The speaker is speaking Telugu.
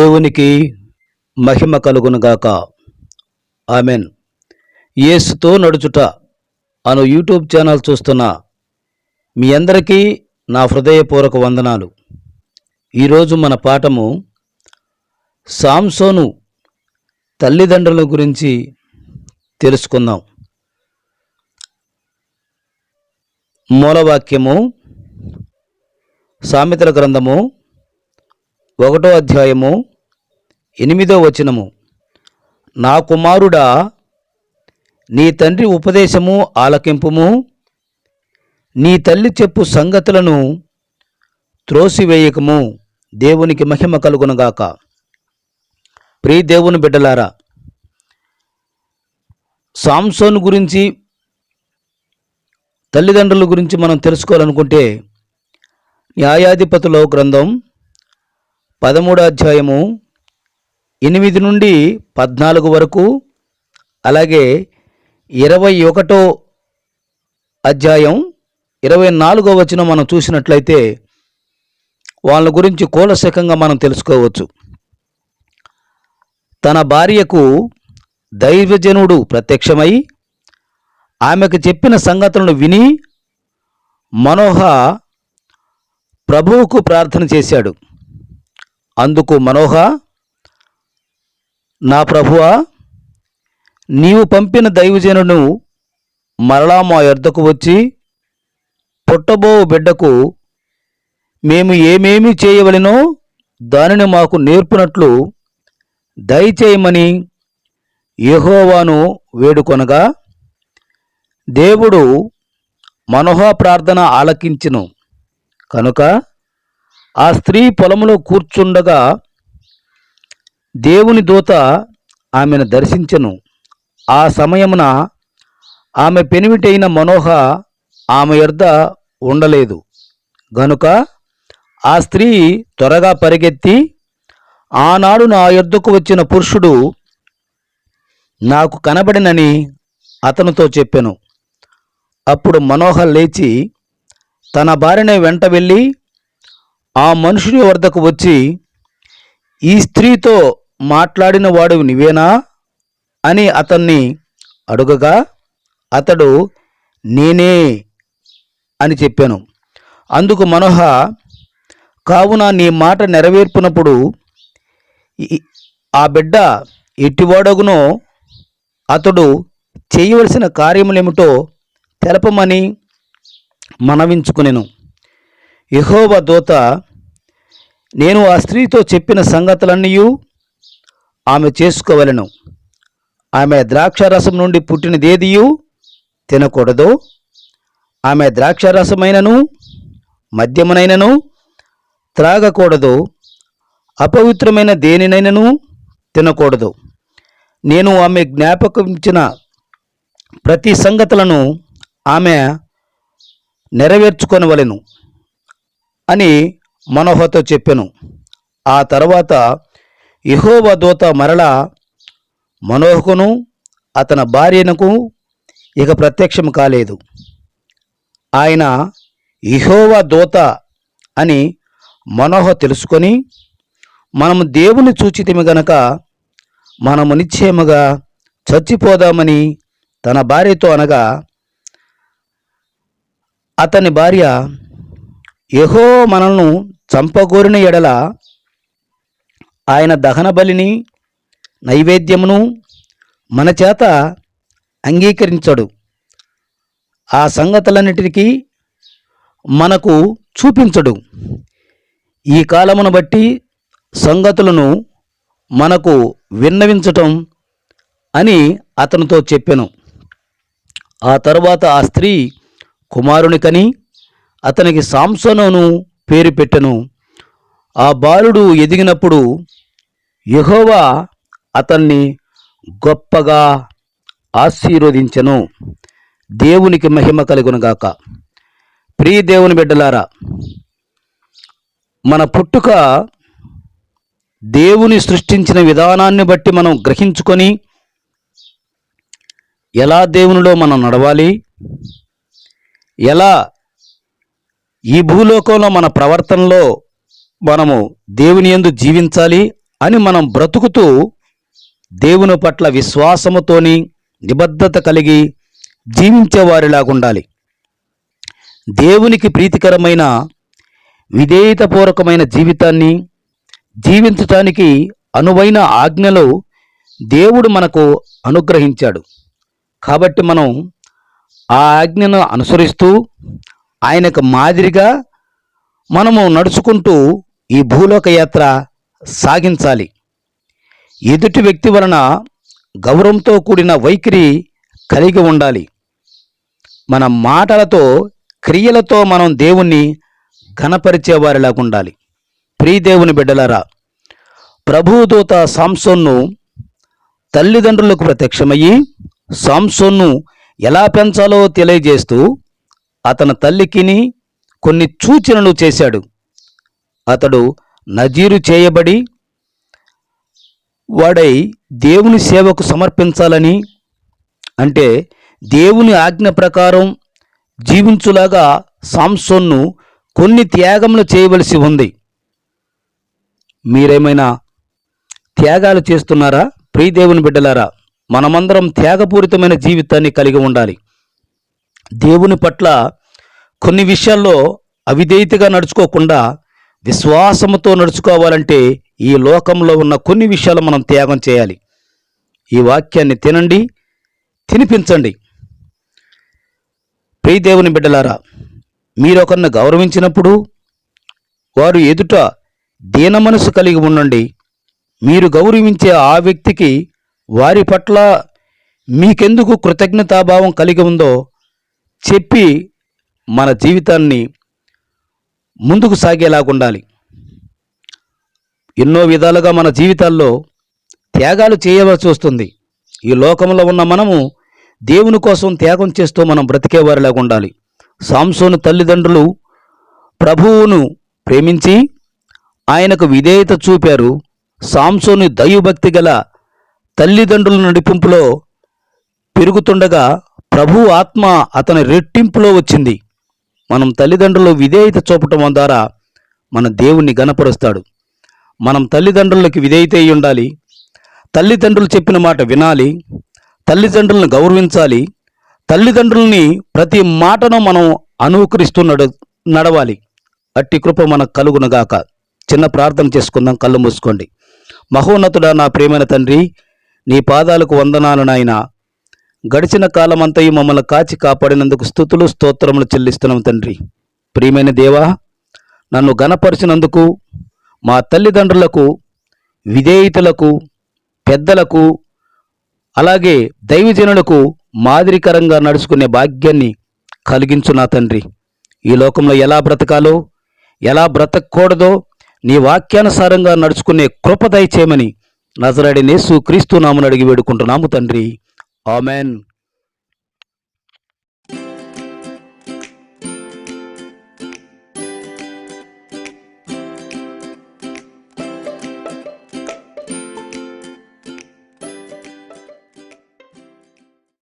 దేవునికి మహిమ కలుగునుగాక ఆమెన్. యేసుతో నడుచుట అను యూట్యూబ్ ఛానల్ చూస్తున్న మీ అందరికీ నా హృదయపూర్వక వందనాలు. ఈరోజు మన పాఠము సాంసోను తల్లిదండ్రుల గురించి తెలుసుకుందాం. మూలవాక్యము సామెతల గ్రంథము ఒకటో అధ్యాయము ఎనిమిదో వచనము. నా కుమారుడా నీ తండ్రి ఉపదేశము ఆలకింపుము. నీ తల్లి చెప్పు సంగతులను త్రోసివేయకము. దేవునికి మహిమ కలుగునగాక. ప్రీ దేవుని బిడ్డలారా సాంసోన్ గురించి తల్లిదండ్రుల గురించి మనం తెలుసుకోవాలనుకుంటే న్యాయాధిపతుల గ్రంథం పదమూడో అధ్యాయము ఎనిమిది నుండి పద్నాలుగు వరకు అలాగే ఇరవై ఒకటో అధ్యాయం ఇరవై నాలుగో వచనం మనం చూసినట్లయితే వాళ్ళ గురించి కూలశకంగా మనం తెలుసుకోవచ్చు. తన భార్యకు దైవజనుడు ప్రత్యక్షమై ఆమెకు చెప్పిన సంగతులను విని మనోహ ప్రభువుకు ప్రార్థన చేశాడు. అందుకు మనోహ నా ప్రభువా నీవు పంపిన దైవజనును మరలా మా యొద్దకు వచ్చి పుట్టబో బిడ్డకు మేము ఏమేమి చేయవలెనో దానిని మాకు నేర్పునట్లు దయచేయమని యహోవాను వేడుకొనగా దేవుడు మనోహ ప్రార్థన ఆలకించును. కనుక ఆ స్త్రీ పొలంలో కూర్చుండగా దేవుని దూత ఆమెను దర్శించను. ఆ సమయమున ఆమె పెనిమిటైన మనోహ ఆమె యొద్ద ఉండలేదు. గనుక ఆ స్త్రీ త్వరగా పరిగెత్తి ఆనాడు నా యొద్దకు వచ్చిన పురుషుడు నాకు కనబడినని అతనితో చెప్పెను. అప్పుడు మనోహర్ లేచి తన భార్యని వెంట వెళ్ళి ఆ మనుషుని వద్దకు వచ్చి ఈ స్త్రీతో మాట్లాడిన వాడు నువ్వేనా అని అతన్ని అడుగగా అతడు నేనే అని చెప్పాను. అందుకు మనోహ కావున నీ మాట నెరవేర్పునప్పుడు ఆ బిడ్డ ఎట్టివాడగునో అతడు చేయవలసిన కార్యములేమిటో తెలపమని మనవించుకునేను. యహోవ దూత నేను ఆ స్త్రీతో చెప్పిన సంగతులన్నీ ఆమె చేసుకోవలెను. ఆమె ద్రాక్షారసం నుండి పుట్టినదేదియు తినకూడదు. ఆమె ద్రాక్షారసమైనను మద్యమునైనను త్రాగకూడదు. అపవిత్రమైన దేనినైనను తినకూడదు. నేను ఆమె జ్ఞాపకించిన ప్రతి సంగతులను ఆమె నెరవేర్చుకొనవలెను. అని మనోహతో చెప్పెను. ఆ తర్వాత ఇహోవ దూత మరల మనోహకును అతని భార్యనకు ఇక ప్రత్యక్షం కాలేదు. ఆయన ఇహోవ దూత అని మనోహ తెలుసుకొని మనము దేవుని చూచితిమి గనక మనము నిశ్చయముగా చచ్చిపోదామని తన భార్యతో అనగా అతని భార్య యహో మనల్ని చంపగోరిన ఎడల ఆయన దహన బలిని నైవేద్యమును మన చేత అంగీకరించడు. ఆ సంగతులన్నిటికీ మనకు చూపించడు. ఈ కాలమును బట్టి సంగతులను మనకు విన్నవించటం అని అతనితో చెప్పాను. ఆ తరువాత ఆ స్త్రీ కుమారునికని అతనికి సాంసోనును పేరు పెట్టెను. ఆ బాలుడు ఎదిగినప్పుడు యహోవా అతన్ని గొప్పగా ఆశీర్వదించెను. దేవునికి మహిమ కలుగునుగాక. ప్రియ దేవుని బిడ్డలారా మన పుట్టుక దేవుని సృష్టించిన విధానాన్ని బట్టి మనం గ్రహించుకొని ఎలా దేవునిలో మనం నడవాలి ఎలా ఈ భూలోకంలో మన ప్రవర్తనలో మనము దేవుని ఎందు జీవించాలి అని మనం బ్రతుకుతూ దేవుని పట్ల విశ్వాసముతోని నిబద్ధత కలిగి జీవించేవారిలాగా ఉండాలి దేవునికి ప్రీతికరమైన విధేయతపూర్వకమైన జీవితాన్ని జీవించటానికి అనువైన ఆజ్ఞలు దేవుడు మనకు అనుగ్రహించాడు. కాబట్టి మనం ఆ ఆజ్ఞను అనుసరిస్తూ ఆయనకు మాదిరిగా మనము నడుచుకుంటూ ఈ భూలోక యాత్ర సాగించాలి. ఎదుటి వ్యక్తి వలన గౌరవంతో కూడిన వైఖరి కలిగి ఉండాలి. మన మాటలతో క్రియలతో మనం దేవుణ్ణి ఘనపరిచేవారిలాగా ఉండాలి ప్రియదేవుని బిడ్డలారా ప్రభుదూత సాంసోన్ను తల్లిదండ్రులకు ప్రత్యక్షమయ్యి సాంసోన్ను ఎలా పెంచాలో తెలియజేస్తూ అతని తల్లికిని కొన్ని సూచనలు చేశాడు. అతడు నజీరు చేయబడి వాడై దేవుని సేవకు సమర్పించాలని అంటే దేవుని ఆజ్ఞ ప్రకారం జీవించులాగా సాంసోన్ను కొన్ని త్యాగములు చేయవలసి ఉంది. మీరేమైనా త్యాగాలు చేస్తున్నారా? ప్రియదేవుని బిడ్డలారా మనమందరం త్యాగపూరితమైన జీవితాన్ని కలిగి ఉండాలి. దేవుని పట్ల కొన్ని విషయాల్లో అవిధేయతగా నడుచుకోకుండా విశ్వాసముతో నడుచుకోవాలంటే ఈ లోకంలో ఉన్న కొన్ని విషయాలు మనం త్యాగం చేయాలి. ఈ వాక్యాన్ని తినండి తినిపించండి. దేవుని బిడ్డలారా మీరొకరిని గౌరవించినప్పుడు వారు ఎదుట దీన మనసు కలిగి ఉండండి. మీరు గౌరవించే ఆ వ్యక్తికి వారి పట్ల మీకెందుకు కృతజ్ఞతాభావం కలిగి ఉందో చెప్పి మన జీవితాన్ని ముందుకు సాగేలాగా ఉండాలి ఎన్నో విధాలుగా మన జీవితాల్లో త్యాగాలు చేయవలసి వస్తుంది. ఈ లోకంలో ఉన్న మనము దేవుని కోసం త్యాగం చేస్తూ మనం బ్రతికేవారిలాగా ఉండాలి సాంసోను తల్లిదండ్రులు ప్రభువును ప్రేమించి ఆయనకు విధేయత చూపారు. సాంసోను దైవభక్తి గల తల్లిదండ్రుల నడిపింపులో పెరుగుతుండగా ప్రభు ఆత్మ అతని రెట్టింపులో వచ్చింది. మనం తల్లిదండ్రులు విధేయత చూపటం ద్వారా మన దేవుణ్ణి గనపరుస్తాడు మనం తల్లిదండ్రులకి విధేయత అయి ఉండాలి. తల్లిదండ్రులు చెప్పిన మాట వినాలి. తల్లిదండ్రులను గౌరవించాలి. తల్లిదండ్రుల్ని ప్రతి మాటను మనం అనుకరిస్తూ నడ నడవాలి. అట్టి కృప మనకు కలుగునగాక చిన్న ప్రార్థన చేసుకుందాం. కళ్ళు మూసుకోండి. మహోన్నతుడా నా ప్రేమైన తండ్రి నీ పాదాలకు వందనాలు నాయనా. గడిచిన కాలమంతయు మమ్మల్ని కాచి కాపాడినందుకు స్థుతులు స్తోత్రములు చెల్లిస్తున్నాం తండ్రి. ప్రియమైన దేవా నన్ను గణపరిచినందుకు మా తల్లిదండ్రులకు విధేయితలకు పెద్దలకు అలాగే దైవజనులకు మాదిరికరంగా నడుచుకునే భాగ్యాన్ని కలిగించు నా తండ్రి. ఈ లోకంలో ఎలా బ్రతకాలో ఎలా బ్రతకూడదో నీ వాక్యానుసారంగా నడుచుకునే కృప దయచేయమని నజరడి నేసు క్రీస్తు నామను అడిగి వేడుకుంటున్నాము తండ్రి. ఆమెన్